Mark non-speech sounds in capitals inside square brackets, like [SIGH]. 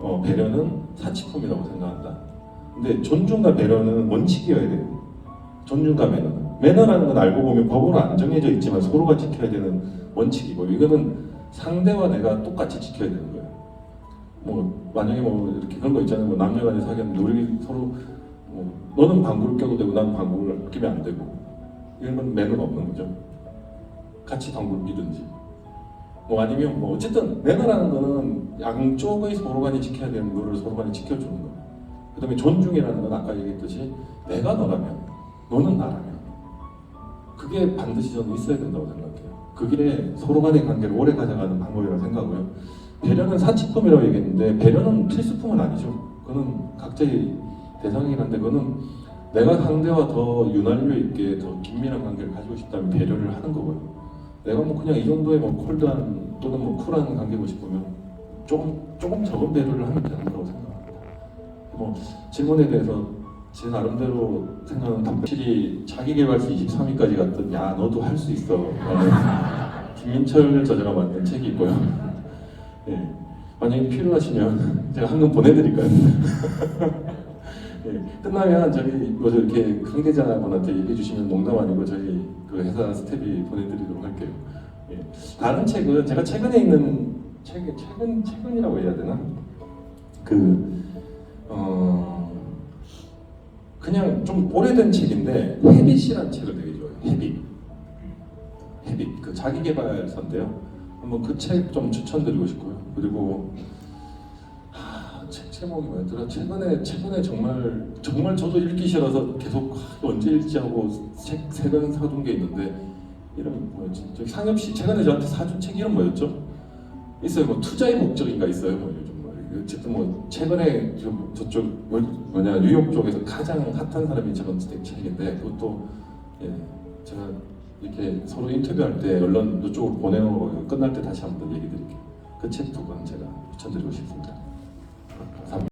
어, 배려는 사치품이라고 생각한다. 근데 존중과 배려는 원칙이어야 돼요. 존중과 매너는. 매너라는 건 알고 보면 법으로 안 정해져 있지만 서로가 지켜야 되는 원칙이고 이거는 상대와 내가 똑같이 지켜야 되는 거예요. 뭐 만약에 뭐 이렇게 그런 거 있잖아요. 뭐 남녀간에 사귀었는데 우리 서로 뭐 너는 방구를 껴도 되고 나는 방구를 끼면 안 되고 이런 건 매너가 없는 거죠. 같이 방구를 끼든지. 뭐 아니면 뭐 어쨌든 매너라는 거는 양쪽의 서로 간에 지켜야 되는 거를 서로 간에 지켜주는 거. 그다음에 존중이라는 건 아까 얘기했듯이 내가 너라면 너는 나라면 그게 반드시 저는 있어야 된다고 생각해요. 그게 서로 간의 관계를 오래 가져가는 방법이라고 생각하고요. 배려는 사치품이라고 얘기했는데 배려는 필수품은 아니죠. 그거는 각자의 대상이긴 한데 그거는 내가 상대와 더 윤활유 있게 더 긴밀한 관계를 가지고 싶다면 배려를 하는 거고요. 내가 뭐 그냥 이 정도의 뭐 콜드한 또는 뭐 쿨한 관계고 싶으면 조금 조금 적은 배려를 하면 되는 거라고 생각합니다. 뭐 질문에 대해서 제 나름대로 답 확실히 자기개발서 23위까지 갔던 야 너도 할 수 있어 [LAUGHS] 김민철 저자가 만든 책이 있고요. 예, [LAUGHS] 만약에 필요하시면 제가 한권 보내드릴까요? [LAUGHS] 예, 끝나면 저희 뭐 이렇게 관계자분한테 얘기해 주시면 농담 아니고 저희 그 회사 스텝이 보내드리도록 할게요. 예. 다른 책은 제가 최근에 있는 책 최근 최근이라고 해야 되나? 그 어, 그냥 좀 오래된 책인데 헤빗이라는 책을 되게 좋아해요. 헤빗. 헤빗 그 자기 개발서인데요. 한번 그 책 좀 추천드리고 싶고요. 그리고 제목이 뭐였더라? 최근에 최근에 정말 정말 저도 읽기 싫어서 계속 하, 언제 읽지 하고 책 세 권 사둔 게 있는데 이름 뭐였지? 저기 상엽 씨 최근에 저한테 사준 책 이름 뭐였죠? 있어요. 뭐 투자의 목적인가 있어요. 뭐 요즘 뭐 어쨌든 뭐 최근에 좀 저쪽 뭐- 뭐냐 뉴욕 쪽에서 가장 핫한 사람이 적은 책인데 그것도 예 제가 이렇게 서로 인터뷰할 때 언론 이쪽으로 보내놓고 끝날 때 다시 한번 얘기 드릴게요. 그 책 두 권 제가 추천드리고 싶습니다. 감사합니다.